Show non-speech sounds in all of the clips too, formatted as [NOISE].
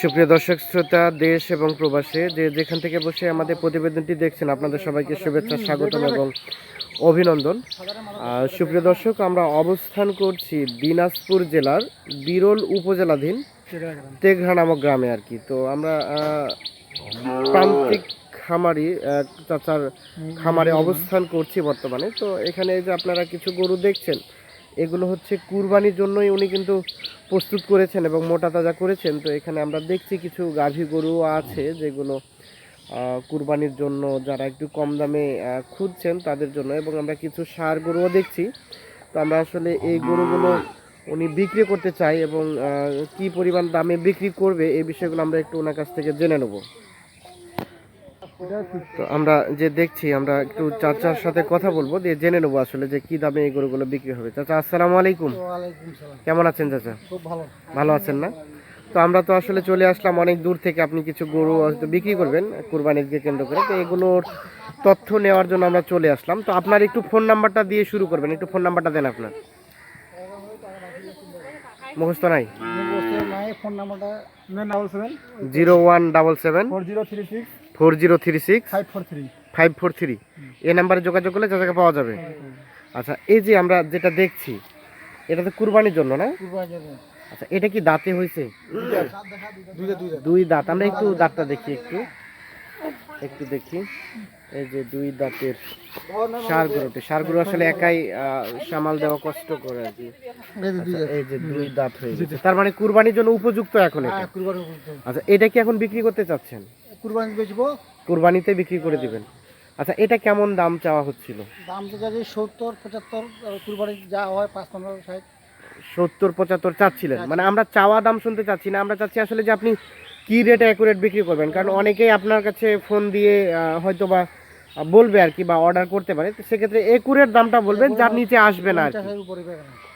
সুপ্রিয় দর্শক, শ্রোতা, দেশ এবং প্রবাসে, যে যেখান থেকে বসে আমাদের প্রতিবেদনটি দেখছেন, আপনাদের সবাইকে শুভেচ্ছা, স্বাগতম এবং অভিনন্দন। সুপ্রিয় দর্শক, আমরা অবস্থান করছি দিনাজপুর জেলার বিরল উপজেলাধীন তেঘরা নামক গ্রামে আর কি। তো আমরা প্রান্তিক খামারি চাচার খামারে অবস্থান করছি বর্তমানে। তো এখানে যে আপনারা কিছু গরু দেখছেন এগুলো হচ্ছে কুরবানির জন্যই উনি কিন্তু প্রস্তুত করেছেন এবং মোটা তাজা করেছেন। তো এখানে আমরা দেখছি কিছু গাভী গরুও আছে যেগুলো কুরবানির জন্য যারা একটু কম দামে খুঁজছেন তাদের জন্য এবং আমরা কিছু সার গরুও দেখছি। তো আমরা আসলে এই গরুগুলো উনি বিক্রি করতে চাই এবং কি পরিমাণ দামে বিক্রি করবে এই বিষয়গুলো আমরা একটু ওনার কাছ থেকে জেনে নেব। তো আমরা যে দেখছি আমরা একটু চাচার সাথে কথা বলব দিয়ে জেনে নেব আসলে যে কি দামে এই গরুগুলো বিক্রি হবে। চাচা আসসালামু আলাইকুম। কেমন আছেন চাচা? খুব ভালো। ভালো আছেন না? তো আমরা তো আসলে চলে আসলাম অনেক দূর থেকে আপনি কিছু গরু বিক্রি করবেন কুরবানিকে কেন্দ্র করে তো এগুলোর তথ্য নেওয়ার জন্য আমরা চলে আসলাম। তো আপনার একটু ফোন নাম্বারটা দিয়ে শুরু করবেন একটু ফোন নাম্বারটা দেন আপনার। মুখস্থ নাই? ফোন নাম্বারটা seven zero one double seven. Four zero three six. Four zero three six? Five four three. Five four three. এই নাম্বারে যোগাযোগ করলে চাচাকে পাওয়া যাবে। আচ্ছা এই যে আমরা যেটা দেখছি এটা তো কুরবানির জন্য না? আচ্ছা এটা কি দাঁতে হয়েছে? দুই দাঁত। আমরা একটু দাঁতটা দেখি একটু। একটু দেখি। এই যে দুই দাঁতের সার গরুটি সার গরু আসলে একাই সামাল দেওয়া কষ্ট করে আর কি। আচ্ছা, এই যে দুই দাঁত হয়ে গেছে। তার মানে কুরবানির জন্য উপযুক্ত এখন এটা? আচ্ছা এটা কি এখন বিক্রি করতে চাচ্ছেন? কুরবানি বেচবো। কুরবানিতে বিক্রি করে দিবেন। আচ্ছা এটা কেমন দাম চাওয়া হচ্ছিল? দাম তো যাচ্ছে সত্তর পঁচাত্তর কুরবানি যা হয় পাঁচ পনেরো ষাট। সত্তর পঁচাত্তর চাচ্ছিলেন। মানে আমরা চাওয়া দাম শুনতে চাচ্ছি না আমরা চাচ্ছি আসলে যে আপনি কি রেটে অ্যাকুরেট বিক্রি করবেন? কারণ অনেকেই আপনার কাছে ফোন দিয়ে হয়তো বা বলবে আর কি বা অর্ডার করতে পারে। সেক্ষেত্রে একুরেট দামটা বলবেন যার নিচে আসবে না আর কি।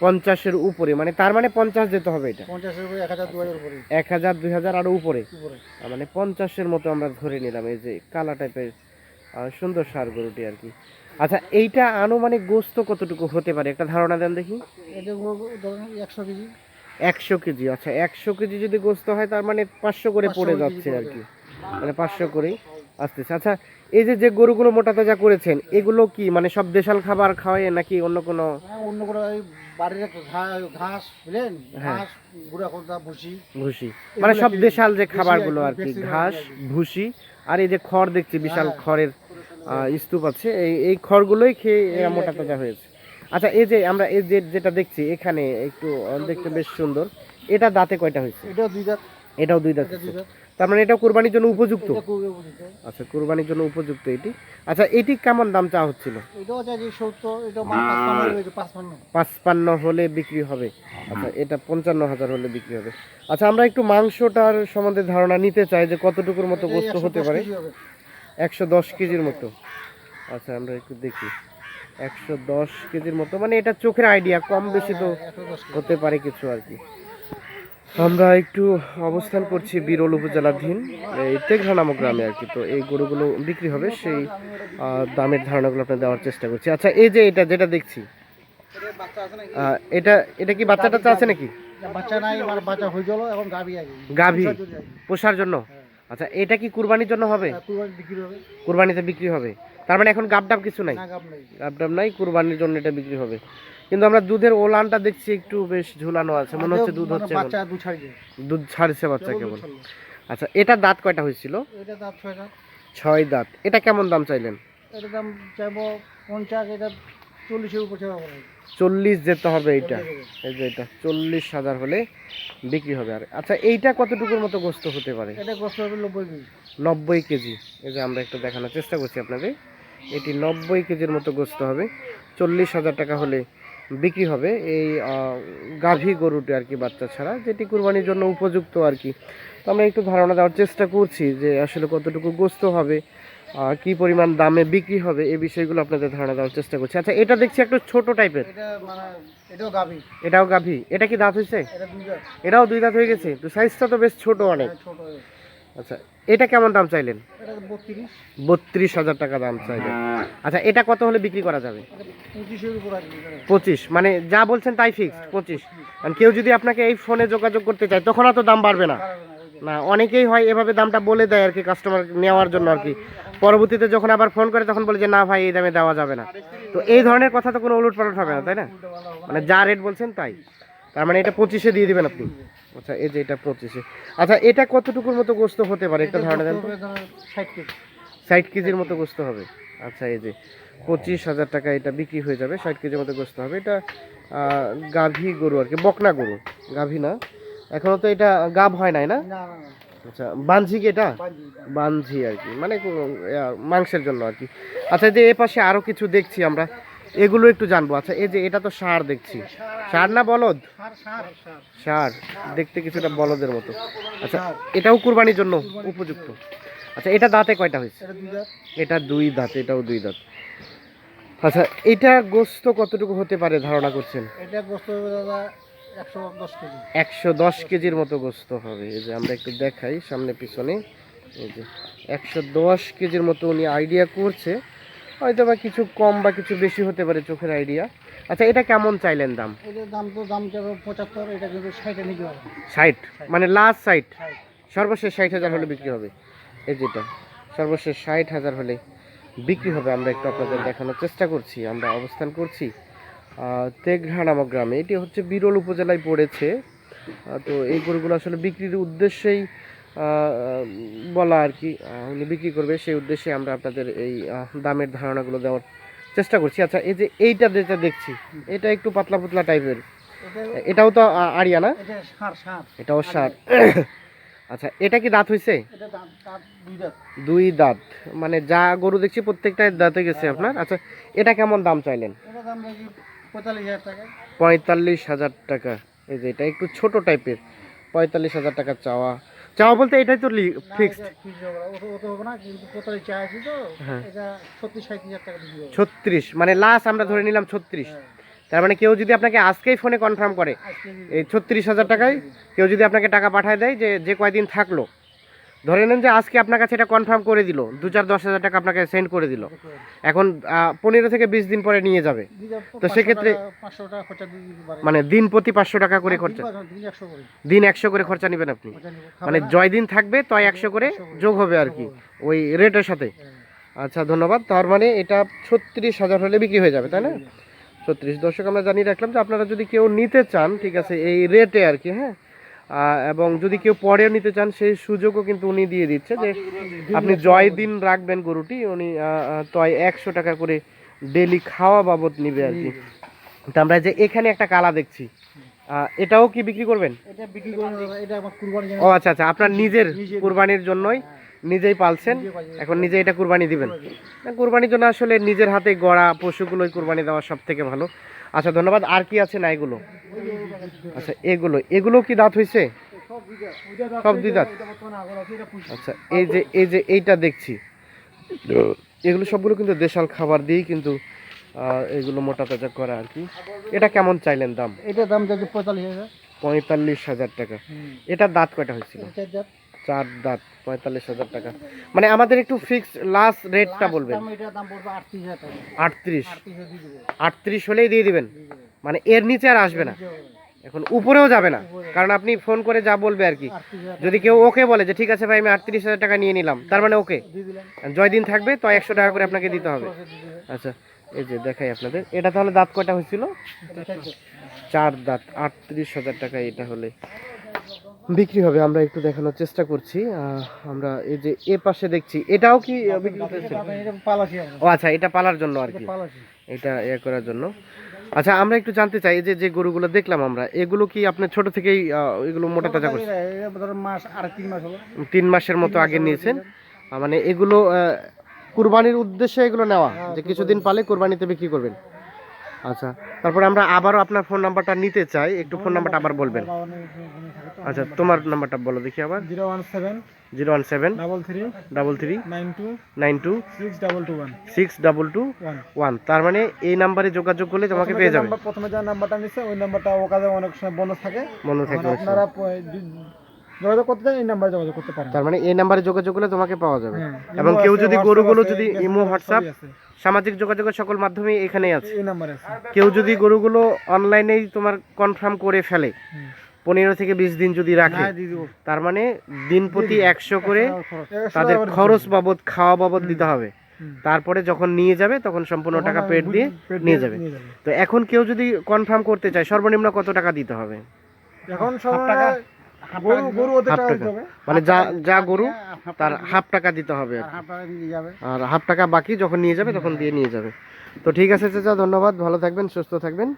পঞ্চাশের উপরে উপরে মানে তার মানে পঞ্চাশ যেতে হবে এটা। পঞ্চাশের উপরে এক হাজার দু উপরে। এক হাজার দুই হাজার আরও উপরে। মানে পঞ্চাশের মতো আমরা ধরে নিলাম এই যে কালা টাইপের সুন্দর সার গরুটি আর কি। আচ্ছা এইটা আনুমানিক গোস্ত কতটুকু হতে পারে? একটা ধারণা দেন দেখি। একশো কেজি। একশো কেজি আচ্ছা একশো কেজি যদি গোস্ত হয় তার মানে পাঁচশো করে 500 পড়ে যাচ্ছে আর কি। মানে পাঁচশো করেই আসতেছে। আচ্ছা এই যে যে গরুগুলো মোটা তাজা করেছেন এগুলো কি মানে সব দেশাল খাবার খাওয়ায় নাকি অন্য কোনো হ্যাঁ, অন্য এই বাড়ির ঘাস বুঝলেন? হ্যাঁ। ঘাস গুঁড়া খোদা ভুসি। ভুসি। মানে সব দেশাল যে খাবারগুলো আর কি ঘাস ভুসি আর এই যে খড় দেখছি বিশাল হ্যাঁ। খড়ের স্তূপ আছে। এই এই খড়গুলোই খেয়ে এরা মোটা তাজা হয়েছে। আচ্ছা এই যে আমরা এই যে যেটা দেখছি এখানে একটু দেখতে বেশ সুন্দর। এটা দাঁতে কয়টা হয়েছে? এটাও দুই দাঁত। এটাও দুই দাঁত। তার মানে এটা কোরবানির জন্য উপযুক্ত। আচ্ছা কোরবানির জন্য উপযুক্ত এটি। আচ্ছা এটি কেমন দাম চা হচ্ছিল? পাঁচপান্ন হলে বিক্রি হবে। আচ্ছা এটা পঞ্চান্ন হাজার হলে বিক্রি হবে। আচ্ছা আমরা একটু মাংসটার সম্বন্ধে ধারণা নিতে চাই যে কতটুকুর মতো গোস্ত হতে পারে? একশো দশ কেজির মতো। আচ্ছা আমরা একটু দেখি। একশো দশ কেজির মতো। মানে এটা চোখের আইডিয়া কম বেশি তো হতে পারে কিছু আর কি। আমরা একটু অবস্থান করছি বিরল উপজেলাধীন এই তেঘরা নামক গ্রামে আর কি। তো এই গরুগুলো বিক্রি হবে সেই দামের ধারণাগুলো আপনার দেওয়ার চেষ্টা করছি। আচ্ছা এই যে এটা যেটা দেখছি এটা এটা কি বাচ্চা টাচ্চা আছে নাকি? বাচ্চা নাই আমার বাচ্চা হয়ে গেল এখন গাভি গাভী? পোষার জন্য আচ্ছা এটা কি কুরবানির জন্য হবে? বিক্রি হবে। কুরবানিতে বিক্রি হবে। তার মানে এখন গাবডাব কিছু নাই? নেই। গাবডাব নাই কুরবানির জন্য এটা বিক্রি হবে। কিন্তু আমরা দুধের ওলানটা দেখছি একটু বেশ ঝুলানো আছে মনে হচ্ছে দুধ মানে হচ্ছে বাচ্চা দু ছাড়ি যায় দুধ ছাড়ছে বাচ্চা কেবল। দুধ। আচ্ছা এটা দাঁত কয়টা হয়েছিল? এটা দাম ছয় হাজার ছয় দাঁত। এটা কেমন দাম চাইলেন? এটা দাম চাইব পঞ্চাশ এটা চল্লিশের উপর চল্লিশ যেতে হবে এইটা। এই যে এটা চল্লিশ হাজার হলে বিক্রি হবে। আর আচ্ছা এইটা কতটুকুর মতো গোস্ত হতে পারে? এটা কষ্ট হবে নব্বই কেজি। নব্বই কেজি। এই যে আমরা একটু দেখানোর চেষ্টা করছি আপনাদের। এটি নব্বই কেজির মতো গোস্ত হবে। চল্লিশ হাজার টাকা হলে বিক্রি হবে এই গাভী গরুটি আর কি বাচ্চা ছাড়া যেটি কুরবানির জন্য উপযুক্ত আর কি। তো আমরা একটু ধারণা দেওয়ার চেষ্টা করছি যে আসলে কতটুকু গোস্ত হবে কি পরিমাণ দামে বিক্রি হবে এই বিষয়গুলো আপনাদের ধারণা দেওয়ার চেষ্টা করছি। আচ্ছা এটা দেখছি একটু ছোট টাইপের মানে এটাও গাভি। এটাও গাভী। এটা কি দাঁত হয়েছে এটা দুই দাঁত। এটাও দুই দাঁত হয়ে গেছে? তো সাইজটা তো বেশ ছোট অনেক। ছোট আচ্ছা এটা কেমন দাম চাইলেন? বত্রিশ। হাজার টাকা দাম চাইলেন। আচ্ছা এটা কত হলে বিক্রি করা যাবে। পঁচিশ মানে যা বলছেন তাই ফিক্সড পঁচিশ। কারণ কেউ যদি আপনাকে এই ফোনে যোগাযোগ করতে চায় তখন আর তো দাম বাড়বে না। না, না অনেকেই হয় এভাবে দামটা বলে দেয় আর কি কাস্টমার নেওয়ার জন্য আর কি। পরবর্তীতে যখন আবার ফোন করে তখন বলে যে না ভাই এই দামে দেওয়া যাবে না। তো এই ধরনের কথা তো কোনো উলট পালট হবে না তাই না? মানে যা রেট বলছেন তাই। তার মানে এটা পঁচিশে দিয়ে দিবেন আপনি? আচ্ছা এই যে এটা পঁচিশে। আচ্ছা এটা কতটুকুর মতো গোস্ত হতে পারে? একটা ধারণা দেন ষাট কেজি। ষাট কেজির মতো গোস্ত হবে। আচ্ছা এই যে পঁচিশ হাজার টাকা এটা বিক্রি হয়ে যাবে ষাট কেজির মতো গোস্ত হবে। এটা গাভী গরু আর কি বকনা গরু। গাভী না? এখনও তো এটা গাভ হয় নাই না? আচ্ছা বানঝি কি এটা? বানঝি আর কি মানে মাংসের জন্য আর কি। আচ্ছা যে এ পাশে আরও কিছু দেখছি আমরা। এগুলো একটু জানব। আচ্ছা এই যে এটা তো সার দেখছি। সার না বলদ? সার দেখতে কিছুটা বলদের মতো। আচ্ছা এটাও কুরবানির জন্য উপযুক্ত। আচ্ছা এটা দাঁতে কয়টা হয়েছে? এটা দুই হাজার দাঁত এটাও দুই দাঁত। আচ্ছা এটা গোস্ত কতটুকু হতে পারে ধারণা করছেন? এটা গোস্ত একশো দশ কেজির মতো গোস্ত হবে। এই যে আমরা একটু দেখাই সামনে পিছনে। এই যে একশো দশ কেজির মতো উনি আইডিয়া করছে। হয়তো বা কিছু কম বা কিছু বেশি হতে পারে চোখের আইডিয়া আচ্ছা এটা কেমন চাইলেন দাম? এটার দাম তো দাম যাবে পঁচাত্তর এটা কিন্তু ষাটে নিতে হবে। ষাট? মানে লাস্ট ষাট? সর্বশেষ ষাট হাজার হলে বিক্রি হবে। এই যেটা সর্বশেষ ষাট হাজার হলে বিক্রি হবে। আমরা একটু আপনাদের দেখানোর চেষ্টা করছি। আমরা অবস্থান করছি তেঘরা নামক গ্রামে। এটি হচ্ছে বিরল উপজেলায় পড়েছে। তো এই গরুগুলো আসলে বিক্রির উদ্দেশ্যেই বলা আর কি উনি বিক্রি করবে। সেই উদ্দেশ্যে আমরা আপনাদের এই দামের ধারণাগুলো দেওয়ার চেষ্টা করছি। আচ্ছা এই যে এইটা যেটা দেখছি এটা একটু পাতলা পাতলা টাইপের। এটাও তো আড়িয়া না? এটাও সার। [COUGHS] আচ্ছা এটা কি দাঁত হয়েছে দুই দাঁত। মানে যা গরু দেখছি প্রত্যেকটাই দাঁতে গেছে আপনার। আচ্ছা এটা কেমন দাম চাইলেন? পঁয়তাল্লিশ হাজার টাকা। এই যে এটা একটু ছোট টাইপের। পঁয়তাল্লিশ হাজার টাকা চাওয়া। চাওয়া বলতে এটাই তো ফিক্সড হ্যাঁ। ছত্রিশ মানে লাস্ট আমরা ধরে নিলাম ছত্রিশ। হ্যাঁ। তার মানে কেউ যদি আপনাকে আজকেই ফোনে কনফার্ম করে এই ছত্রিশ হাজার টাকায় কেউ যদি আপনাকে টাকা পাঠায় দেয় যে যে কয়দিন থাকল ধরে নেন যে আজকে আপনার কাছে এটা কনফার্ম করে দিল দু চার দশ হাজার টাকা আপনাকে সেন্ড করে দিল। এখন পনেরো থেকে বিশ দিন পরে নিয়ে যাবে। তো সেক্ষেত্রে- মানে দিন প্রতি পাঁচশো টাকা করে খরচা। দিন একশো করে। খরচা নেবেন আপনি। মানে জয় দিন থাকবে তয় একশো করে যোগ হবে আর কি ওই রেটের সাথে। হ্যাঁ। আচ্ছা ধন্যবাদ। তার মানে এটা ছত্রিশ হাজার হলে বিক্রি হয়ে যাবে তাই না? ছত্রিশ দর্শক আমরা জানিয়ে রাখলাম যে আপনারা যদি কেউ নিতে চান ঠিক আছে এই রেটে আর কি হ্যাঁ এবং যদি কেউ পরেও নিতে চান সেই সুযোগও কিন্তু উনি দিয়ে দিচ্ছে যে আপনি জয় দিন রাখবেন গরুটি উনি তয় একশো টাকা করে ডেলি খাওয়া বাবদ নিবে আর কি। তা আমরা যে এখানে একটা কালা দেখছি এটাও কি বিক্রি করবেন? ও আচ্ছা আচ্ছা আপনার নিজের কুরবানির জন্যই নিজেই পালছেন এখন নিজে এটা কুরবানি দিবেন। কুরবানির জন্য আসলে নিজের হাতে গড়া পশুগুলোই কুরবানি দেওয়া সব থেকে ভালো। আচ্ছা ধন্যবাদ। আর কি আছে না এগুলো? আচ্ছা এগুলো এগুলো কি দাঁত হয়েছে সব দুই দাঁত। আচ্ছা এই যে এই যে এইটা দেখছি এগুলো সবগুলো কিন্তু দেশাল খাবার দিয়েই কিন্তু এগুলো মোটা তাজা করা আর কি। এটা কেমন চাইলেন দাম? এটা দাম যাচ্ছে পঁয়তাল্লিশ হাজার। পঁয়তাল্লিশ হাজার টাকা। এটা দাঁত কয়টা হয়েছিল? চার দাঁত। পঁয়তাল্লিশ হাজার টাকা। মানে আমাদের একটু ফিক্স লাস্ট রেটটা বলবেন। আটত্রিশ আটত্রিশ? হলেই দিয়ে দিবেন? মানে এর নিচে আর আসবে না। এখন উপরেও যাবে না। কারণ আপনি ফোন করে যা বলবে আর কি। যদি কেউ ওকে বলে যে ঠিক আছে ভাই আমি আটত্রিশ হাজার টাকা নিয়ে নিলাম। তার মানে ওকে। দিয়ে দিলাম। জয় দিন থাকবে তো একশো টাকা করে আপনাকে দিতে হবে। আচ্ছা এই যে দেখাই আপনাদের। এটা তাহলে দাঁত কয়টা হয়েছিল? চার দাঁত। আটত্রিশ হাজার টাকা এটা হলে বিক্রি হবে। আমরা একটু দেখানোর চেষ্টা করছি। আমরা এই যে এ পাশে দেখছি। এটাও কি বিক্রি ও আচ্ছা এটা পালার জন্য আর কি। এটা ইয়ে করার জন্য। আচ্ছা আমরা একটু জানতে চাই যে যে গরুগুলো দেখলাম আমরা এগুলো কি আপনি ছোট থেকেই আহ, এগুলো মোটা তাজা করছেন মাস আর তিন মাস হলো। তিন মাসের মতো আগে নিয়েছেন। মানে এগুলো আহ, কুরবানির উদ্দেশ্যে এগুলো নেওয়া যে কিছুদিন পালে কুরবানিতে বিক্রি করবেন? আচ্ছা তারপরে আমরা আবারও আপনার ফোন নাম্বারটা নিতে চাই একটু ফোন নাম্বারটা আবার বলবেন। আচ্ছা তোমার নাম্বারটা বলো দেখি আবার। Zero one seven zero one seven double three double three nine two nine two six double two one six double two one তার মানে এই নাম্বারে যোগাযোগ করলে তোমাকে পেয়ে যাবে। প্রথমে যে নাম্বারটা নিচ্ছে ওই নাম্বারটা ও কাজে অনেক সময় বন্ধ থাকে। মনে থাকে আপনারা যোগাযোগ করতে চান এই নাম্বারে যোগাযোগ করতে পারেন। তার মানে এই নাম্বারে যোগাযোগ করলে তোমাকে পাওয়া যাবে। হ্যাঁ, এবং কেউ যদি গরুগুলো যদি ইমো হোয়াটসঅ্যাপ। সামাজিক যোগাযোগের সকল মাধ্যমে এখানেই আছে। এই নাম্বারে আছে। কেউ যদি গরুগুলো অনলাইনেই তোমার কনফার্ম করে ফেলে পনেরো থেকে বিশ দিন যদি রাখে তার মানে দিন প্রতি একশো করে তাদের খরচ বাবদ খাওয়া বাবদ দিতে হবে। তারপরে যখন নিয়ে যাবে তখন সম্পূর্ণ টাকা পেট দিয়ে নিয়ে যাবে। তো এখন কেউ যদি কনফার্ম করতে চায় সর্বনিম্ন কত টাকা দিতে হবে? এখন সব মানে যা যা গরু তার হাফ টাকা দিতে হবে। আর হাফ টাকা আর হাফ টাকা বাকি যখন নিয়ে যাবে তখন দিয়ে নিয়ে যাবে। তো ঠিক আছে চাচা ধন্যবাদ। ভালো থাকবেন সুস্থ থাকবেন।